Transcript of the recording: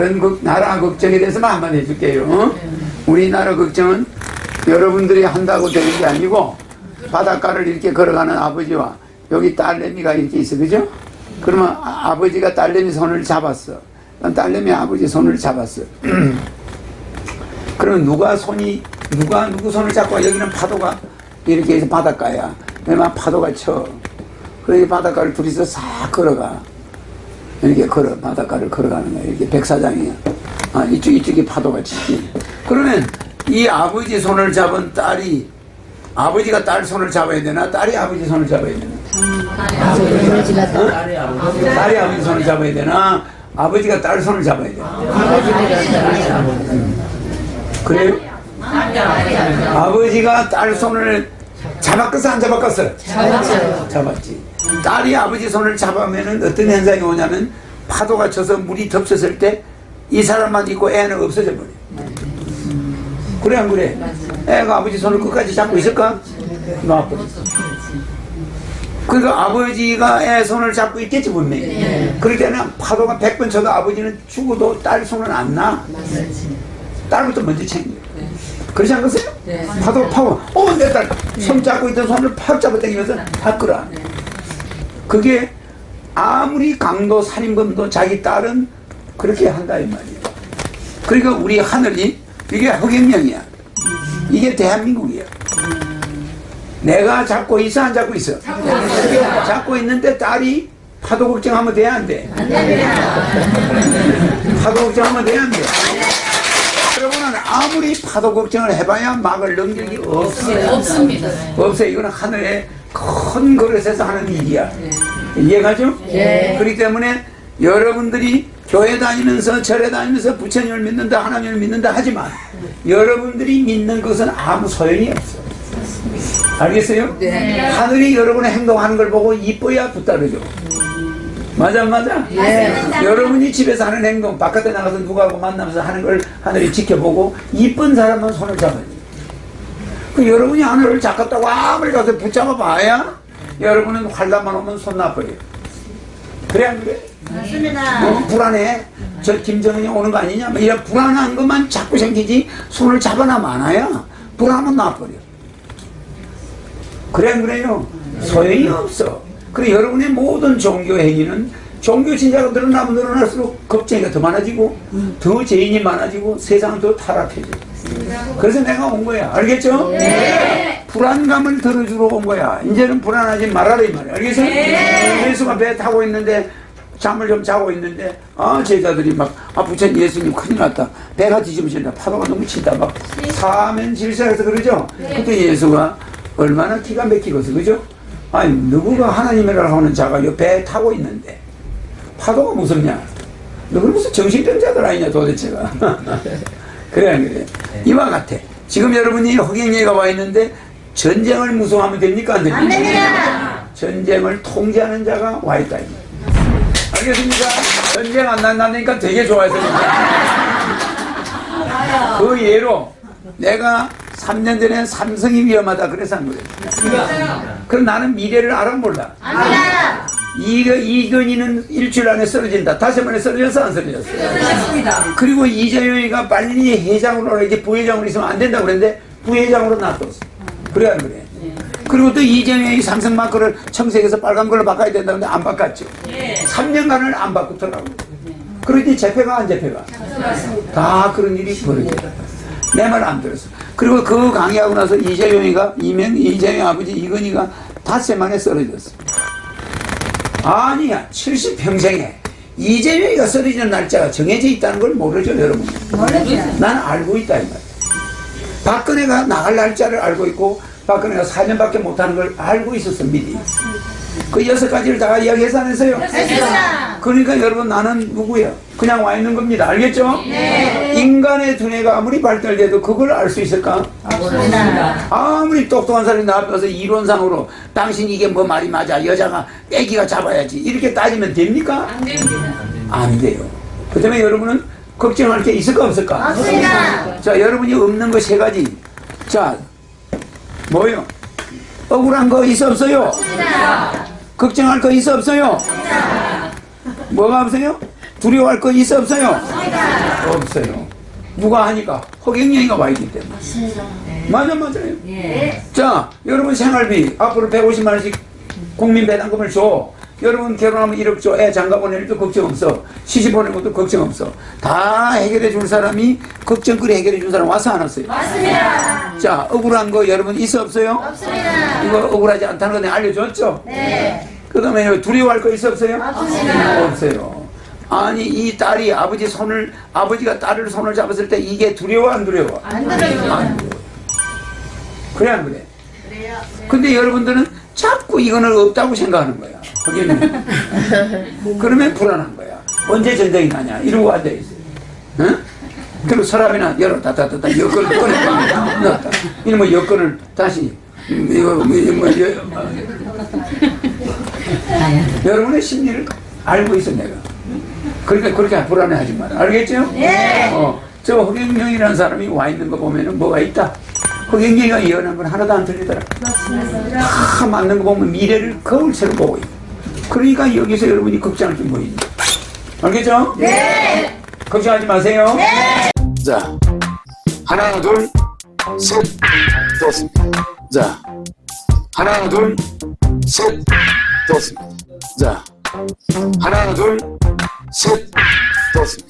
다른 걱- 나라 걱정에 대해서만 한번 해줄게요. 어? 우리나라 걱정은 여러분들이 한다고 되는 게 아니고 바닷가를 이렇게 걸어가는 아버지와 여기 딸내미가 이렇게 있어, 그죠? 그러면 아, 버지가 딸내미 손을 잡았어. 그럼 딸내미 아버지 손을 잡았어. 그러면 누가 손이 누가 누구 손을 잡고 여기는 파도가 이렇게 해서 바닷가야. 그러면 파도가 쳐. 그래서 바닷가를 둘이서 싹 걸어가. 이렇게 걸어 바닷가를 걸어가는 거야. 이렇게 백사장이야. 아 이쪽 이쪽이 파도가 치지. 그러면 이 아버지 손을 잡은 딸이 아버지가 딸 손을 잡아야 되나 딸이 아버지 손을 잡아야 되나? 딸이 아버지 손을 잡아야 되나? 아버지가 딸 손을 잡아야 되나? 그래요? 아버지가 딸 손을 잡았겠어 안 잡았겠어? 잡았지. 딸이 아버지 손을 잡으면은 어떤 현상이 오냐면 파도가 쳐서 물이 덮쳤을 때 이 사람만 있고 애는 없어져 버려. 그래 안 그래? 애가 아버지 손을 끝까지 잡고 있을까? 놔버려. 그러니까 아버지가 애 손을 잡고 있겠지 분명히. 그럴 때는 파도가 백 번 쳐도 아버지는 죽어도 딸 손은 안 나. 딸부터 먼저 챙겨. 그렇지 않겠어요? 파도 파고, 어, 내 딸, 손 잡고 있던 손을 팍 잡아 당기면서 다 끌어. 그게 아무리 강도 살인범도 자기 딸은 그렇게 한다 이 말이에요. 그러니까 우리 하늘이 이게 허경영이야. 이게 대한민국이야. 내가 잡고 있어 안 잡고 있어? 잡고 있는데 딸이 파도 걱정하면 돼 안 돼? 파도 걱정하면 돼 안 돼? 여러분은 아무리 파도 걱정을 해봐야 막을 능력이 없어요. 없습니다. 없어요. 이거는 하늘의 큰 그릇에서 하는 일이야. 이해가죠? 예. 그렇기 때문에 여러분들이 교회 다니면서 절에 다니면서 부처님을 믿는다 하나님을 믿는다 하지만 여러분들이 믿는 것은 아무 소용이 없어. 알겠어요? 네. 하늘이 여러분의 행동하는 걸 보고 이뻐야 붙다르죠. 맞아 맞아. 여러분이 집에서 하는 행동 바깥에 나가서 누구하고 만나면서 하는 걸 하늘이 지켜보고 이쁜 사람만 손을 잡아요. 그 여러분이 하늘을 잡았다고 아무리 가서 붙잡아 봐야 여러분은 활담만 오면 손 나빠요. 그래 안 그래? 맞습니다. 너무 불안해. 저 김정은이 오는 거 아니냐? 뭐 이런 불안한 것만 자꾸 생기지 손을 잡아나 많아야 불안하면 나버려. 그래 안 그래요? 소용이 없어. 그리고 여러분의 모든 종교 행위는 종교 신자가 늘어나면 늘어날수록 걱정이 더 많아지고 더 죄인이 많아지고 세상은 더 타락해져. 그래서 내가 온 거야. 알겠죠? 불안감을 덜어주러 온 거야. 이제는 불안하지 말아라 이 말이야. 알겠어? 예수가 배 타고 있는데 잠을 좀 자고 있는데 아 제자들이 막 아 부처님 예수님 큰일 났다. 배가 뒤집어진다. 파도가 너무 친다. 막 사면 질서해서 그러죠? 그때 예수가 얼마나 기가 막히겠어. 그죠? 아니 누구가 하나님이라고 하는 자가 배 타고 있는데 파도가 무섭냐? 너는 무슨 정신병자들 아니냐 도대체가. 그래 안 그래? 이와 같아. 지금 여러분이 허경영이가 와 있는데 전쟁을 무서워하면 됩니까 안 됩니까? 안 됩니다. 전쟁을 통제하는 자가 와 있다. 알겠습니까? 전쟁 안 난다니까 되게 좋아해서 그 예로 내가 3년 전에 삼성이 위험하다 그래서 한 거예요. 그럼 나는 미래를 알아 몰라. 압니다. 이거 이건희는 일주일 안에 쓰러진다. 다시 만에 쓰러졌어 안 쓰러졌어? 그리고 이재용이가 빨리 회장으로 이제 부회장으로 있으면 안 된다고 그랬는데 부회장으로 놔뒀어. 그래 안 그래? 그리고 또 이재용이 삼성 마크를 청색에서 빨간 걸로 바꿔야 된다는데 안 바꿨죠. 3년간을 안 바꾸더라고. 그러니 재패가 안 재패가? 다 그런 일이 벌어져. 내말 안 들었어. 그리고 그 강의하고 나서 이재용이가 이명 이재용 아버지 이건희가 닷새 만에 쓰러졌어. 아니야 70평생에 이재명이가 쓰러지는 날짜가 정해져 있다는 걸 모르죠 여러분. 나는 알고 있다 이 말이야. 박근혜가 나갈 날짜를 알고 있고 박근혜가 4년밖에 못하는 걸 알고 있었어 미리 그 여섯 가지를 다 이야기해서 안 했어요. 그러니까 여러분 나는 누구야 그냥 와 있는 겁니다 알겠죠 인간의 두뇌가 아무리 발달돼도 그걸 알 수 있을까 없습니다. 아무리 똑똑한 사람이 나와서 이론상으로 당신 이게 뭐 말이 맞아 여자가 애기가 잡아야지 이렇게 따지면 됩니까? 안 됩니다. 안 돼요 그 때문에 여러분은 걱정할 게 있을까 없을까? 없습니다. 자 여러분이 없는 거 세 가지 자 뭐요? 억울한 거 있어 없어요? 걱정할 거 있어 없어요? 뭐가 없어요? 두려워할 거 있어 없어요? 없어요. 누가 하니까 허경영이가 와 있기 때문에. 맞아 맞아요. 자 여러분 생활비 앞으로 150만 원씩 국민 배당금을 줘. 여러분 결혼하면 1억 줘. 애 장가 보낼 도 걱정 없어. 시집 보내는 것도 걱정 없어. 다 해결해 줄 사람이 걱정거리 해결해 줄 사람 와서 안 왔어요. 맞습니다. 자 억울한 거 여러분 있어 없어요? 없습니다. 이거 억울하지 않다는 거 내가 알려줬죠? 네. 그 다음에 두려워할 거 있어 없어요? 없습니다. 없어요. 아니 이 딸이 아버지 손을 아버지가 딸을 손을 잡았을 때 이게 두려워 안 두려워? 안 들어요. 안 두려워. 그래 안 그래? 근데 여러분들은 자꾸 이거는 없다고 생각하는 거야. 거기는 그러면 불안한 거야. 언제 전쟁이 나냐 이러고 앉아 있어요. 응? 그리고 서랍이나 열어 다다다다 여권을 꺼내 넣었다. 이놈의 여권을 다시 음, 이거 뭐, 이거 뭐, 여- 여러분의 심리를 알고 있어 내가. 그러니까 그렇게 불안해하지 마라. 알겠죠? 네. 어, 저 허경영이라는 사람이 와 있는 거 보면은 뭐가 있다. 허경영이가 예언한 건 하나도 안 틀리더라. 다 맞는 거 보면 미래를 거울처럼 보고 있어. 그러니까 여기서 여러분이 걱정할 게 뭐 있니? 알겠죠? 네. 걱정하지 마세요. 자, 하나, 둘, 셋, 됐습니다. 자, 하나, 둘, 셋, 됐습니다. 자, 하나, 둘, 셋, 됐습니다.